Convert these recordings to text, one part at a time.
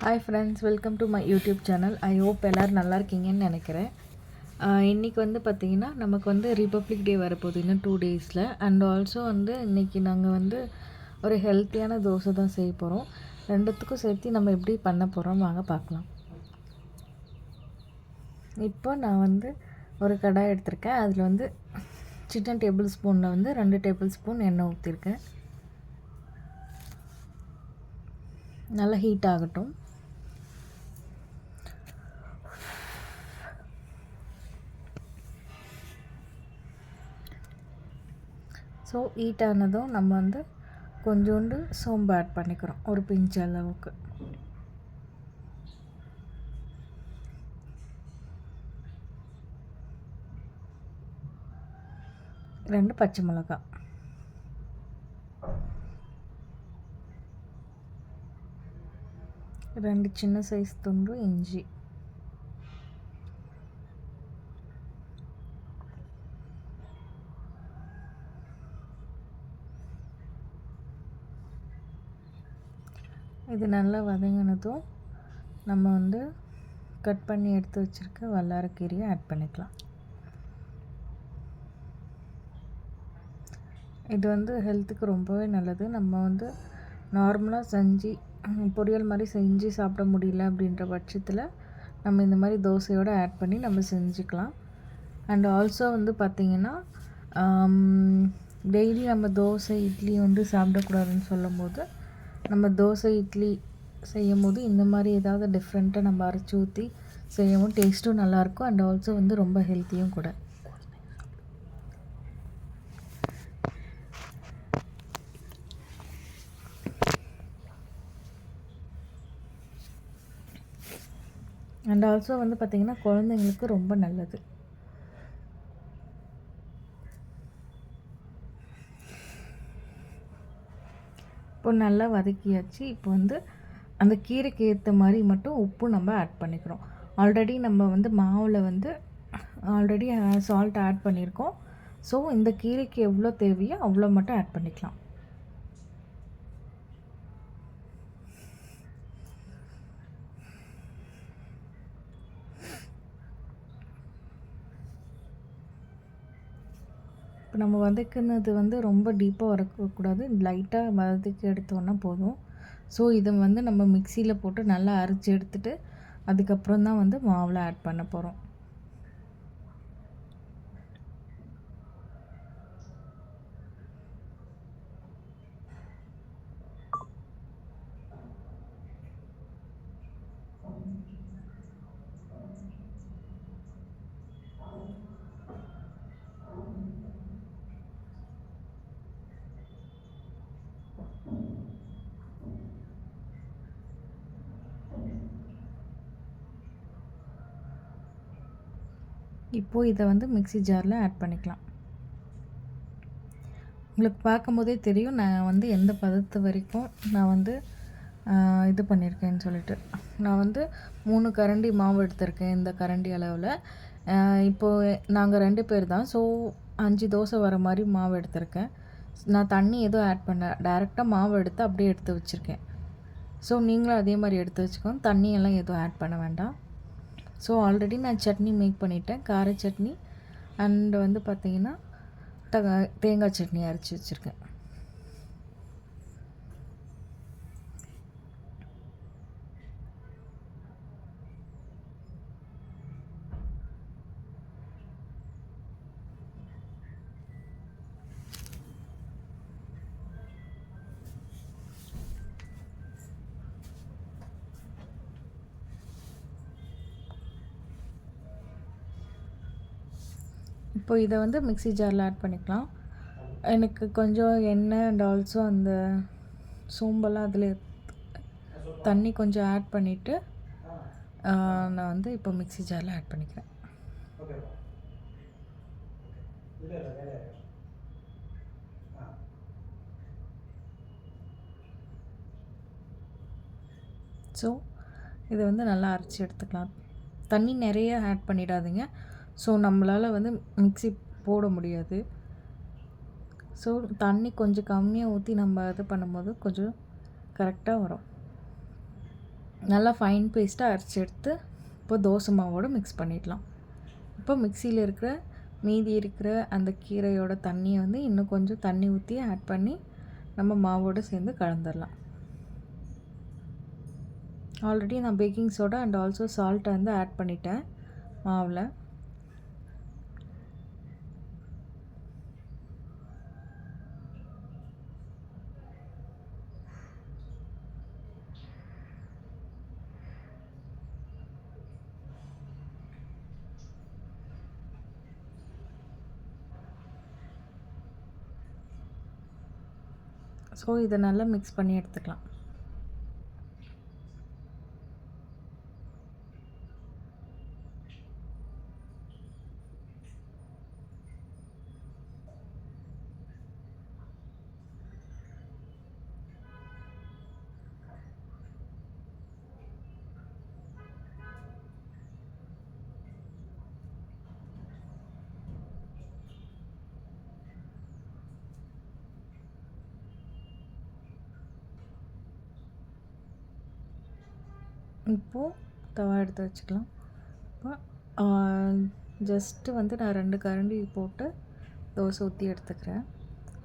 Hi friends welcome to my YouTube channel I hope எல்லோரும் நல்லா இருக்கீங்கன்னு நினைக்கிறேன். இன்றைக்கி வந்து பார்த்திங்கன்னா நமக்கு வந்து ரிப்பப்ளிக் டே வரப்போகுது இன்னும் டூ டேஸில் அண்ட் ஆல்சோ வந்து இன்றைக்கி நாங்கள் வந்து ஒரு ஹெல்த்தியான தோசை தான் செய்ய போகிறோம் ரெண்டுத்துக்கும் சேர்த்து நம்ம எப்படி பண்ண போகிறோம் வாங்க பார்க்கலாம். இப்போ நான் வந்து ஒரு கடாய் எடுத்திருக்கேன். அதில் வந்து சின்ன டேபிள் ஸ்பூனில் வந்து ரெண்டு டேபிள் ஸ்பூன் எண்ணெய் ஊற்றிருக்கேன் நல்லா ஹீட் ஆகட்டும். ஸோ ஹீட் ஆனதும் நம்ம வந்து கொஞ்சோண்டு சோம்பு ஆட் பண்ணிக்கிறோம் ஒரு பிஞ்ச் அளவுக்கு. ரெண்டு பச்சை மிளகாய். ரெண்டு சின்ன சைஸ் துண்டு இஞ்சி. இது நல்லா வதங்கினதும் நம்ம வந்து கட் பண்ணி எடுத்து வச்சுருக்க வல்லாரக்கீரையை ஆட் பண்ணிக்கலாம். இது வந்து ஹெல்த்துக்கு ரொம்பவே நல்லது. நம்ம வந்து நார்மலாக செஞ்சு பொரியல் மாதிரி செஞ்சு சாப்பிட முடியல அப்படின்ற பட்சத்தில் நம்ம இந்த மாதிரி தோசையோடு ஆட் பண்ணி நம்ம செஞ்சுக்கலாம். அண்ட் ஆல்சோ வந்து பார்த்திங்கன்னா டெய்லி நம்ம தோசை இட்லி வந்து சாப்பிடக்கூடாதுன்னு சொல்லும் போது நம்ம தோசை இட்லி செய்யும் போது இந்த மாதிரி ஏதாவது டிஃப்ரெண்ட்டாக நம்ம அரைச்சி ஊற்றி செய்யவும் டேஸ்ட்டும் நல்லாயிருக்கும் அண்ட் ஆல்சோ வந்து ரொம்ப ஹெல்த்தியும் கூட. அண்ட் ஆல்சோ வந்து பார்த்திங்கன்னா குழந்தைங்களுக்கு ரொம்ப நல்லது. இப்போ நல்லா வதக்கியாச்சு. இப்போ வந்து அந்த கீரைக்கு ஏற்ற மாதிரி மட்டும் உப்பு நம்ம ஆட் பண்ணிக்கிறோம். ஆல்ரெடி நம்ம வந்து மாவில் வந்து ஆல்ரெடி சால்ட் ஆட் பண்ணியிருக்கோம். ஸோ இந்த கீரைக்கு எவ்வளோ தேவையோ அவ்வளோ மட்டும் ஆட் பண்ணிக்கலாம். இப்போ நம்ம வதக்குனது வந்து ரொம்ப டீப்பாக வதக்கக்கூடாது. லைட்டாக வதக்கி எடுத்தோன்னா போதும். ஸோ இதை வந்து நம்ம மிக்சியில் போட்டு நல்லா அரைச்சி எடுத்துகிட்டு அதுக்கப்புறம் தான் வந்து மாவில் ஆட் பண்ண போகிறோம் இப்போது இதை வந்து மிக்சி ஜாரில் ஆட் பண்ணிக்கலாம். உங்களுக்கு பார்க்கும்போதே தெரியும் நான் வந்து எந்த பதத்து வரைக்கும் நான் வந்து இது பண்ணியிருக்கேன்னு சொல்லிட்டு. நான் வந்து மூணு கரண்டி மாவு எடுத்திருக்கேன் இந்த கரண்டி அளவில். இப்போது நாங்கள் ரெண்டு பேர் தான் ஸோ அஞ்சு தோசை வர மாதிரி மாவு எடுத்திருக்கேன். நான் தண்ணி எதுவும் ஆட் பண்ண டேரெக்டாக மாவு எடுத்து அப்படியே எடுத்து வச்சுருக்கேன். ஸோ நீங்களும் அதே மாதிரி எடுத்து வச்சுக்கோங்க தண்ணியெல்லாம் எதுவும் ஆட் பண்ண வேண்டாம். ஸோ ஆல்ரெடி நான் சட்னி மேக் பண்ணிட்டேன். கார சட்னி. அண்ட் வந்து பார்த்திங்கன்னா தேங்காய் சட்னி அரைச்சி வச்சுருக்கேன். இப்போ இதை வந்து மிக்சி ஜாரில் ஆட் பண்ணிக்கலாம். எனக்கு கொஞ்சம் எண்ணெய் அண்ட் ஆல்சோ அந்த சோம்பெல்லாம் அதில் தண்ணி கொஞ்சம் ஆட் பண்ணிவிட்டு நான் வந்து இப்போ மிக்சி ஜாரில் ஆட் பண்ணிக்கிறேன். ஸோ இதை வந்து நல்லா அரைச்சி எடுத்துக்கலாம். தண்ணி நிறைய ஆட் பண்ணிடாதீங்க. ஸோ நம்மளால் வந்து மிக்சி போட முடியாது. ஸோ தண்ணி கொஞ்சம் கம்மியாக ஊற்றி நம்ம இது பண்ணும்போது கொஞ்சம் கரெக்டாக வரும். நல்லா ஃபைன் பேஸ்ட்டாக அரைச்சி எடுத்து இப்போ தோசை மாவோடு மிக்ஸ் பண்ணிடலாம். இப்போ மிக்சியில் இருக்கிற மீதி இருக்கிற அந்த கீரையோட தண்ணியை வந்து இன்னும் கொஞ்சம் தண்ணி ஊற்றி ஆட் பண்ணி நம்ம மாவோடு சேர்ந்து கலந்துடலாம். ஆல்ரெடி நான் பேக்கிங் சோடா அண்ட் ஆல்சோ சால்ட்டை வந்து ஆட் பண்ணிட்டேன் மாவில். ஸோ இதை நல்லா மிக்ஸ் பண்ணி எடுத்துக்கலாம். இப்போது தவா எடுத்து வச்சுக்கலாம். இப்போ ஜஸ்ட்டு வந்து நான் ரெண்டு கரண்டி போட்டு தோசை ஊற்றி எடுத்துக்கிறேன்.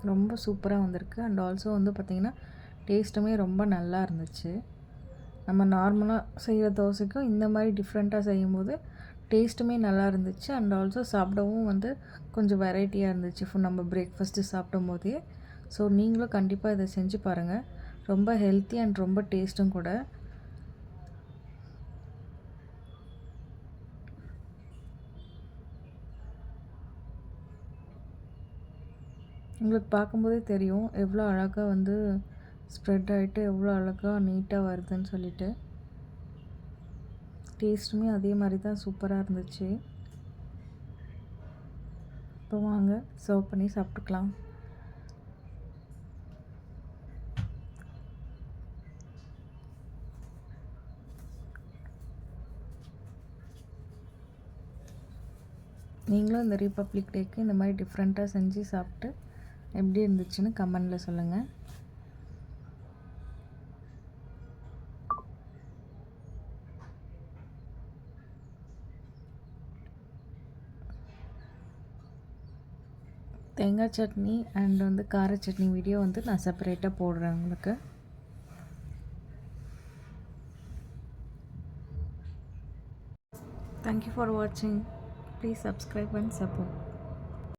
ரொம்ப சூப்பராக வந்திருக்கு. அண்ட் ஆல்சோ வந்து பார்த்திங்கன்னா டேஸ்ட்டுமே ரொம்ப நல்லா இருந்துச்சு. நம்ம நார்மலாக செய்கிற தோசைக்கும் இந்த மாதிரி டிஃப்ரெண்ட்டாக செய்யும்போது டேஸ்ட்டுமே நல்லா இருந்துச்சு. அண்ட் ஆல்சோ சாப்பிடவும் வந்து கொஞ்சம் வெரைட்டியாக இருந்துச்சு. ஃபுல் நம்ம பிரேக்ஃபாஸ்ட்டு சாப்பிடும் போதே ஸோ நீங்களும் கண்டிப்பாக இதை செஞ்சு பாருங்கள் ரொம்ப ஹெல்த்தி அண்ட் ரொம்ப டேஸ்ட்டும் கூட. உங்களுக்கு பார்க்கும்போதே தெரியும் எவ்வளோ அழகாக வந்து ஸ்ப்ரெட் ஆகிட்டு எவ்வளோ அழகாக நீட்டாக வருதுன்னு சொல்லிட்டு. டேஸ்ட்டுமே அதே மாதிரி தான் சூப்பராக இருந்துச்சு. இப்போ வாங்க சர்வ் பண்ணி சாப்பிட்டுக்கலாம். நீங்களும் இந்த ரிப்பப்ளிக் டேக்கு இந்த மாதிரி டிஃப்ரெண்ட்டாக செஞ்சு சாப்பிட்டு எப்படி இருந்துச்சுன்னு கமெண்டில் சொல்லுங்கள் தேங்காய் சட்னி அண்ட் வந்து கார சட்னி வீடியோ வந்து நான் செப்பரேட்டாக போடுறேன் உங்களுக்கு. தேங்க்யூ ஃபார் வாட்சிங் ப்ளீஸ் சப்ஸ்கிரைப் அண்ட் சப்போர்ட்